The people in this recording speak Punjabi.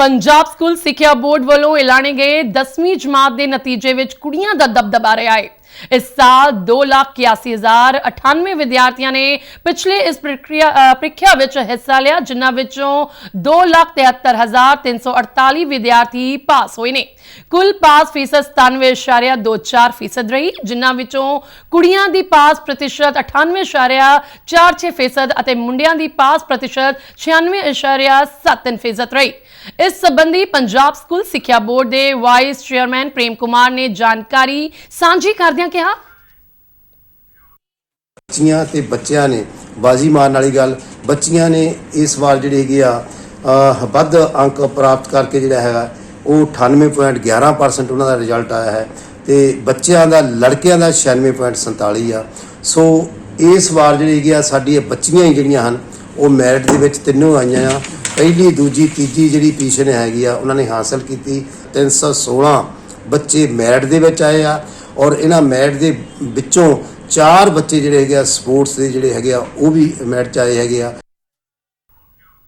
ਪੰਜਾਬ ਸਕੂਲ ਸਿੱਖਿਆ ਬੋਰਡ ਵੱਲੋਂ ਐਲਾਨੇ ਗਏ 10ਵੀਂ ਜਮਾਤ ਦੇ ਨਤੀਜੇ ਵਿੱਚ ਕੁੜੀਆਂ ਦਾ ਦਬਦਬਾ ਰਿਹਾ ਹੈ। ਇਸ ਸਾਲ 281098 ਵਿਦਿਆਰਥੀਆਂ ਨੇ ਪਿਛਲੇ ਇਸ ਪ੍ਰਕਿਰਿਆ ਪ੍ਰੀਖਿਆ ਵਿੱਚ ਹਿੱਸਾ ਲਿਆ, ਜਿਨ੍ਹਾਂ ਵਿੱਚੋਂ 273348 ਵਿਦਿਆਰਥੀ ਪਾਸ ਹੋਏ ਨੇ। ਕੁੱਲ ਪਾਸ ਫੀਸਦ 97.24 ਫੀਸਦ ਰਹੀ, ਜਿਨ੍ਹਾਂ ਵਿੱਚੋਂ ਕੁੜੀਆਂ ਦੀ ਪਾਸ ਪ੍ਰਤੀਸ਼ਤ 98.46 ਫੀਸਦ ਅਤੇ ਮੁੰਡਿਆਂ ਦੀ ਪਾਸ ਪ੍ਰਤੀਸ਼ਤ 96.73 ਫੀਸਦ ਰਹੀ। ਇਸ ਸੰਬੰਧੀ ਪੰਜਾਬ ਸਕੂਲ ਸਿੱਖਿਆ ਬੋਰਡ ਦੇ ਵਾਈਸ ਚੇਅਰਮੈਨ ਪ੍ਰੇਮ ਕੁਮਾਰ ਨੇ ਜਾਣਕਾਰੀ ਸਾਂਝੀ ਕਰਦਿਆਂ ਕਿਹਾ? ਬੱਚੀਆਂ ਤੇ ਬੱਚਿਆਂ ਨੇ ਬਾਜ਼ੀ ਮਾਰਨ ਵਾਲੀ ਗੱਲ ਬੱਚੀਆਂ ਨੇ ਇਸ ਵਾਰ ਜਿਹੜੀ ਹੈਗੀ ਆ ਅਹ, ਵੱਧ ਅੰਕ ਪ੍ਰਾਪਤ ਕਰਕੇ ਜਿਹੜਾ ਹੈਗਾ ਉਹ 98.11% ਉਹਨਾਂ ਦਾ ਰਿਜ਼ਲਟ ਆਇਆ ਹੈ ਤੇ ਬੱਚਿਆਂ ਦਾ ਲੜਕਿਆਂ ਦਾ 96.47 ਆ। ਸੋ ਇਸ ਵਾਰ ਜਿਹੜੀ ਹੈਗੀ ਆ ਸਾਡੀ ਇਹ ਬੱਚੀਆਂ ਹੀ ਜਿਹੜੀਆਂ ਹਨ ਉਹ ਮੈਰਿਟ ਦੇ ਵਿੱਚ ਤਿੰਨੋਂ ਆਈਆਂ ਆ। ਪਹਿਲੀ ਦੂਜੀ ਤੀਜੀ ਜਿਹੜੀ ਪੋਜੀਸ਼ਨ ਹੈਗੀ ਆ ਉਹਨਾਂ ਨੇ ਹਾਸਲ ਕੀਤੀ। 316 ਬੱਚੇ ਮੈਰਿਟ ਦੇ ਵਿੱਚ ਆਏ ਆ। ਔਰ ਇਹਨਾਂ ਮੈਟ ਦੇ ਵਿੱਚੋਂ ਚਾਰ ਬੱਚੇ ਜਿਹੜੇ ਹੈਗੇ ਆ, ਸਪੋਰਟਸ ਦੇ ਜਿਹੜੇ ਹੈਗੇ ਆ, ਉਹ ਵੀ ਮੈਟ 'ਚ ਆਏ ਹੈਗੇ ਆ।